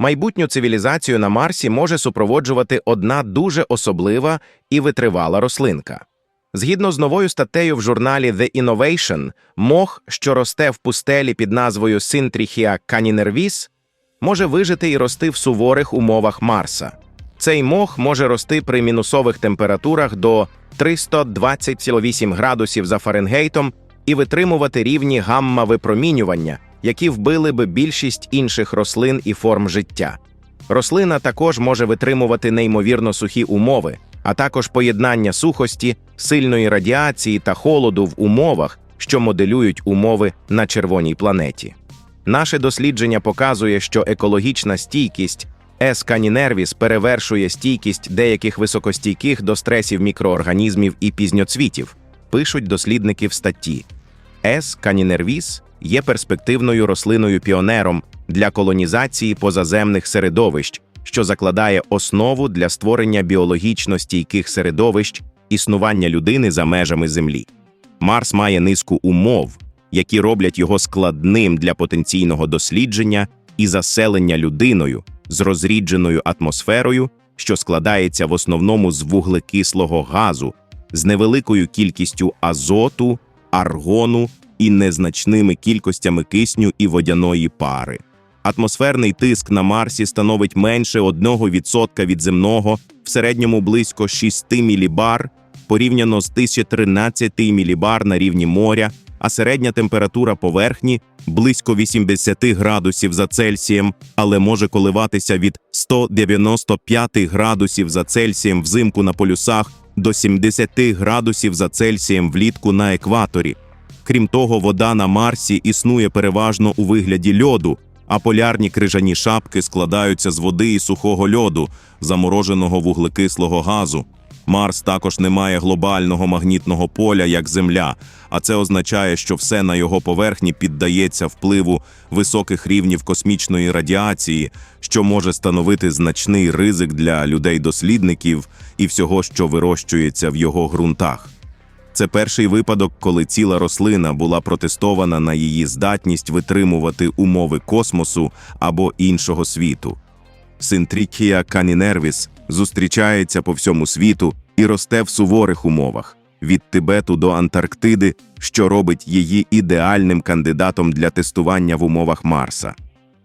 Майбутню цивілізацію на Марсі може супроводжувати одна дуже особлива і витривала рослинка. Згідно з новою статтею в журналі The Innovation, мох, що росте в пустелі під назвою Syntrichia caninervis, може вижити і рости в суворих умовах Марса. Цей мох може рости при мінусових температурах до 320,8 градусів за Фаренгейтом і витримувати рівні гамма-випромінювання, які вбили би більшість інших рослин і форм життя. Рослина також може витримувати неймовірно сухі умови, а також поєднання сухості, сильної радіації та холоду в умовах, що моделюють умови на червоній планеті. Наше дослідження показує, що екологічна стійкість caninервіс перевершує стійкість деяких високостійких до стресів мікроорганізмів і пізньоцвітів, пишуть дослідники в статті. S. є перспективною рослиною-піонером для колонізації позаземних середовищ, що закладає основу для створення біологічно стійких середовищ існування людини за межами Землі. Марс має низку умов, які роблять його складним для потенційного дослідження і заселення людиною з розрідженою атмосферою, що складається в основному з вуглекислого газу, з невеликою кількістю азоту, аргону і незначними кількостями кисню і водяної пари. Атмосферний тиск на Марсі становить менше 1% від земного, в середньому близько 6 мілібар, порівняно з 1013 мілібар на рівні моря, а середня температура поверхні близько 80 градусів за Цельсієм, але може коливатися від 195 градусів за Цельсієм взимку на полюсах до 70 градусів за Цельсієм влітку на екваторі. Крім того, вода на Марсі існує переважно у вигляді льоду, а полярні крижані шапки складаються з води і сухого льоду, замороженого вуглекислого газу. Марс також не має глобального магнітного поля, як Земля, а це означає, що все на його поверхні піддається впливу високих рівнів космічної радіації, що може становити значний ризик для людей-дослідників і всього, що вирощується в його ґрунтах. Це перший випадок, коли ціла рослина була протестована на її здатність витримувати умови космосу або іншого світу. Синтрікія канінервіс зустрічається по всьому світу і росте в суворих умовах від Тибету до Антарктиди, що робить її ідеальним кандидатом для тестування в умовах Марса.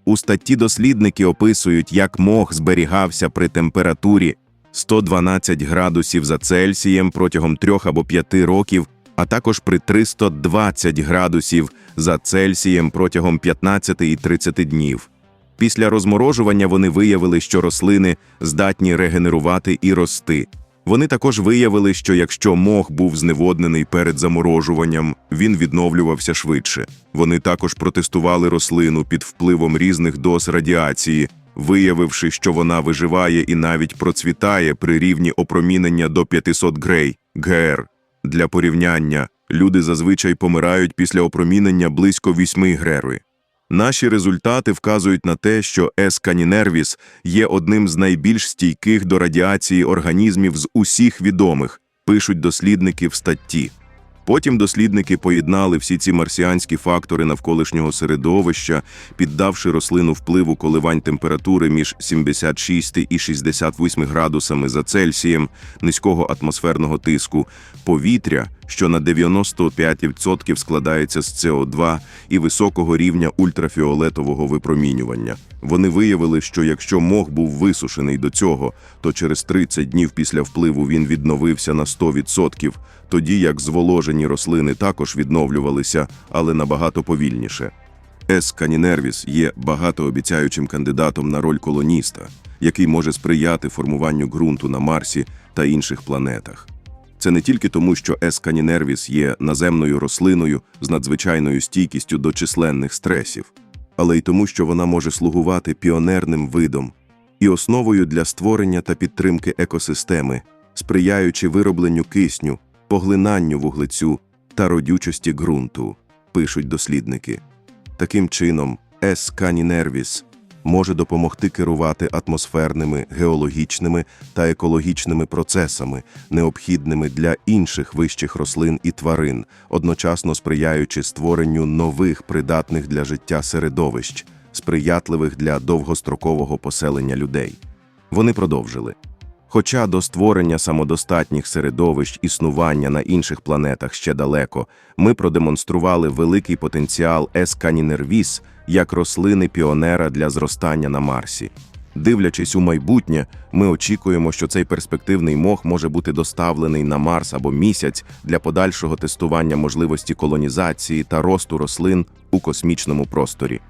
У статті дослідники описують, як мох зберігався при температурі 112 градусів за Цельсієм протягом 3 або 5 років, а також при 320 градусів за Цельсієм протягом 15 і 30 днів. Після розморожування вони виявили, що рослини здатні регенерувати і рости. Вони також виявили, що якщо мох був зневоднений перед заморожуванням, він відновлювався швидше. Вони також протестували рослину під впливом різних доз радіації, виявивши, що вона виживає і навіть процвітає при рівні опромінення до 500 грей ГР. Для порівняння, люди зазвичай помирають після опромінення близько 8 грери. Наші результати вказують на те, що С. канінервіс є одним з найбільш стійких до радіації організмів з усіх відомих, пишуть дослідники в статті. Потім дослідники поєднали всі ці марсіанські фактори навколишнього середовища, піддавши рослину впливу коливань температури між 76 і 68 градусами за Цельсієм, низького атмосферного тиску, повітря, що на 95% складається з СО2 і високого рівня ультрафіолетового випромінювання. Вони виявили, що якщо мох був висушений до цього, то через 30 днів після впливу він відновився на 100%, тоді як зволожені рослини також відновлювалися, але набагато повільніше. С. канінервіс є багатообіцяючим кандидатом на роль колоніста, який може сприяти формуванню ґрунту на Марсі та інших планетах. Це не тільки тому, що С. канінервіс є наземною рослиною з надзвичайною стійкістю до численних стресів, але й тому, що вона може слугувати піонерним видом і основою для створення та підтримки екосистеми, сприяючи виробленню кисню, поглинанню вуглецю та родючості ґрунту, пишуть дослідники. Таким чином, С. може допомогти керувати атмосферними, геологічними та екологічними процесами, необхідними для інших вищих рослин і тварин, одночасно сприяючи створенню нових придатних для життя середовищ, сприятливих для довгострокового поселення людей. Вони продовжили. Хоча до створення самодостатніх середовищ існування на інших планетах ще далеко, ми продемонстрували великий потенціал есканінервіс як рослини піонера для зростання на Марсі. Дивлячись у майбутнє, ми очікуємо, що цей перспективний мох може бути доставлений на Марс або місяць для подальшого тестування можливості колонізації та росту рослин у космічному просторі.